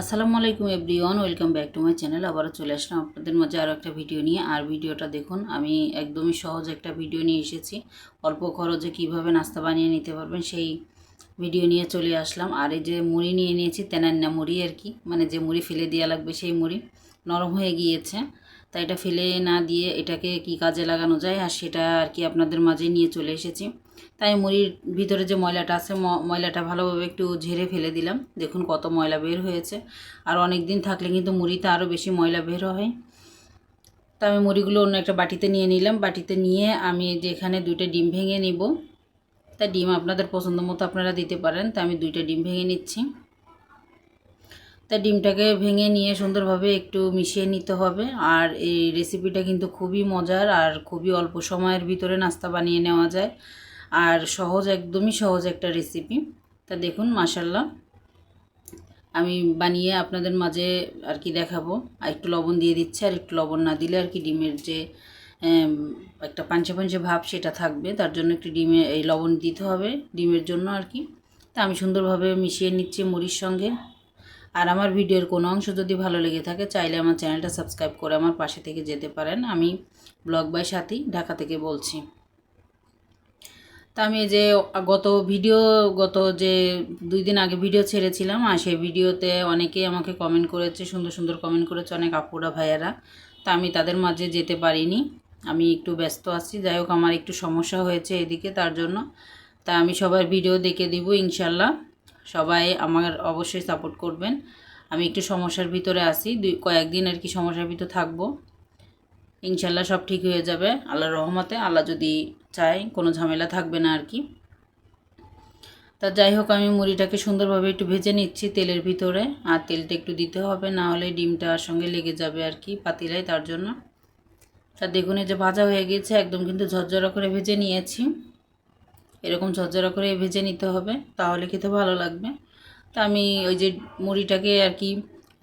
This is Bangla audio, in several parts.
আসসালামু আলাইকুম everyone, welcome back to my channel. আবারও চলে আসলাম আপনাদের মাঝে আরও একটা ভিডিও নিয়ে। আর ভিডিওটা দেখুন, আমি একদমই সহজ একটা ভিডিও নিয়ে এসেছি। অল্প খরচে কীভাবে নাস্তা বানিয়ে নিতে পারবেন সেই ভিডিও নিয়ে চলে আসলাম। আর এই যে মুড়ি নিয়ে নিয়েছি, তেনান্না মুড়ি আর কি। মানে যে মুড়ি ফেলে দেওয়া লাগবে সেই মুড়ি নরম হয়ে গিয়েছে। তাই এটা ফেলে না দিয়ে এটাকে কি কাজে লাগানো যায়? আর সেটা আর কি আপনাদের মাঝে নিয়ে চলে এসেছি। তাই মুড়ির ভিতরে যে ময়লাটা আছে ময়লাটা ভালোভাবে একটু ঝেড়ে ফেলে দিলাম। দেখুন কত ময়লা বের হয়েছে। আর অনেক দিন থাকলে কিন্তু মুড়িতে আরও বেশি ময়লা বের হয়। তা আমি মুড়িগুলো অন্য একটা বাটিতে নিয়ে নিলাম। বাটিতে নিয়ে আমি যে এখানে দুইটা ডিম ভেঙে নিব। তা ডিম আপনাদের পছন্দ মতো আপনারা দিতে পারেন। তা আমি দুইটা ডিম ভেঙে নিচ্ছি। তা ডিমটাকে ভেঙে নিয়ে সুন্দরভাবে একটু মিশিয়ে নিতে হবে। আর এই রেসিপিটা কিন্তু খুবই মজার আর খুবই অল্প সময়ের ভিতরে নাস্তা বানিয়ে নেওয়া যায়। আর সহজ, একদমই সহজ একটা রেসিপি তা দেখুন মাসাল্লাহ আমি বানিয়ে আপনাদের মাঝে আর কি দেখাবো। আর একটু লবণ দিয়ে দিচ্ছি, আর একটু লবণ না দিলে আর কি ডিমের যে একটা পাঞ্চে পাঞ্চে ভাব সেটা থাকবে। তার জন্য একটু ডিমে, এই লবণ দিতে হবে ডিমের জন্য আর কি। তা আমি সুন্দরভাবে মিশিয়ে নিচ্ছি মুড়ির সঙ্গে। আর আমার ভিডিওর কোনো অংশ যদি ভালো লেগে থাকে, চাইলে আমার চ্যানেলটা সাবস্ক্রাইব করে আমার পাশে থেকে যেতে পারেন। আমি ব্লগ বাই সাথী, ঢাকা থেকে বলছি। তা আমি যে, গত ভিডিও গত যে দুই দিন আগে ভিডিও ছেড়েছিলাম, আর সেই ভিডিওতে অনেকেই আমাকে কমেন্ট করেছে, সুন্দর সুন্দর কমেন্ট করেছে অনেক আপুরা, ভাইয়ারা। তা আমি তাদের মাঝে যেতে পারিনি। আমি একটু ব্যস্ত আছি, যাই হোক আমার একটু সমস্যা হয়েছে এদিকে, তার জন্য। তা আমি সবার ভিডিও দেখে দিব, ইনশাল্লাহ। সবাই আমার অবশ্যই সাপোর্ট করবেন। আমি একটু সমস্যার ভিতরে আছি, দুই, কয়েকদিন আর কি সমস্যার ভিতর থাকব। ইনশাল্লাহ সব ঠিক হয়ে যাবে। আল্লাহর রহমতে, আল্লাহ যদি চায়, কোনো ঝামেলা থাকবে না আর কি। তা যাই হোক, আমি মুড়িটাকে সুন্দরভাবে একটু ভেজে নিচ্ছি তেলের ভিতরে। আর তেলটা একটু দিতে হবে, না হলে ডিমটার সঙ্গে লেগে যাবে আর কি পাতিলায় তার জন্য। তা দেখুন, এই যে ভাজা হয়ে গেছে একদম কিন্তু ঝরঝরা করে ভেজে নিয়েছি। এরকম ঝরঝরা করে ভেজে নিতে হবে, তাহলে খেতে ভালো লাগবে। তা আমি ওই যে মুড়িটাকে আর কি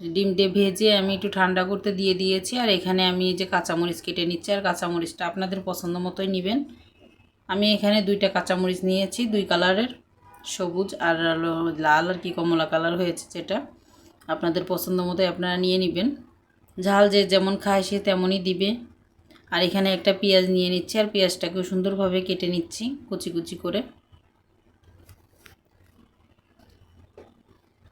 ডিমটে ভেজে আমি একটু ঠান্ডা করতে দিয়ে দিয়েছি। আর এখানে আমি এই যে কাঁচামরিচ কেটে নিচ্ছি, আর কাঁচামরিচটা আপনাদের পছন্দ মতোই নেবেন। আমি এখানে দুইটা কাঁচামরিচ নিয়েছি, দুই কালারের, সবুজ আর লাল, আর কি কমলা কালার হয়েছে যেটা। আপনাদের পছন্দ মতোই আপনারা নিয়ে নেবেন। ঝাল যে যেমন খায় সে তেমনই দিবে। আর এখানে একটা পেঁয়াজ নিয়ে নিচ্ছি, আর পেঁয়াজটাকেও সুন্দরভাবে কেটে নিচ্ছি, কুচি কুচি করে।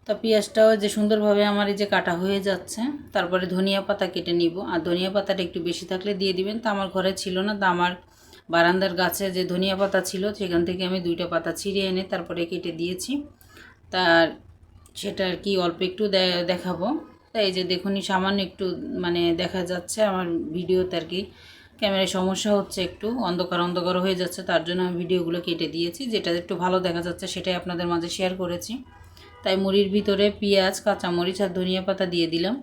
তা পেঁয়াজটাও যে সুন্দরভাবে আমার এই যে কাটা হয়ে যাচ্ছে, তারপরে ধনিয়া পাতা কেটে নিব। আর ধনিয়া পাতাটা একটু বেশি থাকলে দিয়ে দিবেন। তা আমার ঘরে ছিল না, তা আমার বারান্দার গাছে যে ধনিয়া পাতা ছিল, সেখান থেকে আমি দুইটা পাতা ছিঁড়ে এনে তারপরে কেটে দিয়েছি। তার সেটা আর কি অল্প একটু দেখাবো। তাই এই যে দেখুনই সামান্য একটু মানে দেখা যাচ্ছে আমার ভিডিওতে আর কি। ক্যামেরায় সমস্যা হচ্ছে একটু, অন্ধকার অন্ধকার হয়ে যাচ্ছে, তার জন্য আমি ভিডিওগুলো কেটে দিয়েছি। যেটা একটু ভালো দেখা যাচ্ছে, সেটাই আপনাদের মাঝে শেয়ার করেছি। তাই মুড়ির ভিতরে পেঁয়াজ, কাঁচামরিচ আর ধনিয়া পাতা দিয়ে দিলাম।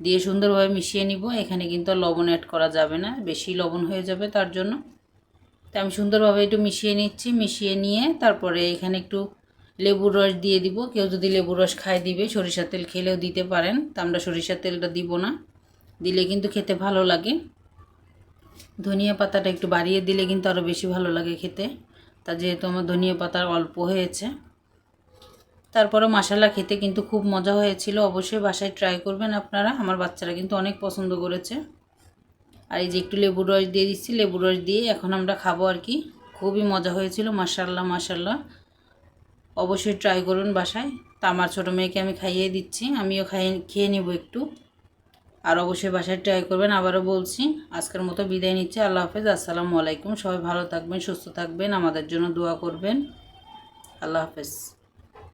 দিয়ে সুন্দরভাবে মিশিয়ে নিব। এখানে কিন্তু লবণ অ্যাড করা যাবে না। বেশি লবণ হয়ে যাবে তার জন্য। তাই আমি সুন্দরভাবে একটু মিশিয়ে নিচ্ছি। মিশিয়ে নিয়ে তারপরে এখানে একটু লেবুর রস দিয়ে দিব। কেউ যদি লেবুর রস খায় দিবে। সরিষার তেল খেলেও দিতে পারেন। তা আমরা সরিষার তেলটা দিব না। দিলে কিন্তু খেতে ভালো লাগে। ধনিয়া পাতাটা একটু বাড়িয়ে দিলে কিন্তু আরও বেশি ভালো লাগে খেতে। তা যেহেতু আমার ধনিয়া পাতা অল্প হয়েছে তারপরে মশালা খেতে কিন্তু খুব মজা হয়েছিল। অবশ্যই বাসায় ট্রাই করবেন আপনারা। আমার বাচ্চারা কিন্তু অনেক পছন্দ করেছে। আর এই যে একটু লেবুর রস দিয়ে দিচ্ছি। লেবুর রস দিয়ে এখন আমরা খাব আর কি। খুবই মজা হয়েছিল। মাসাল্লাহ মাসাল্লাহ অবশ্যই ট্রাই করুন বাসায়। তা আমার ছোটো মেয়েকে আমি খাইয়ে দিচ্ছি। আমিও খাইয়ে, খেয়ে নেব একটু। আর অবশ্যই বাসায় ট্রাই করবেন। আবারও বলছি, আজকের মতো বিদায় নিচ্ছি। আল্লাহ হাফেজ। আসসালামু আলাইকুম। সবাই ভালো থাকবেন, সুস্থ থাকবেন। আমাদের জন্য দোয়া করবেন। আল্লাহ হাফেজ।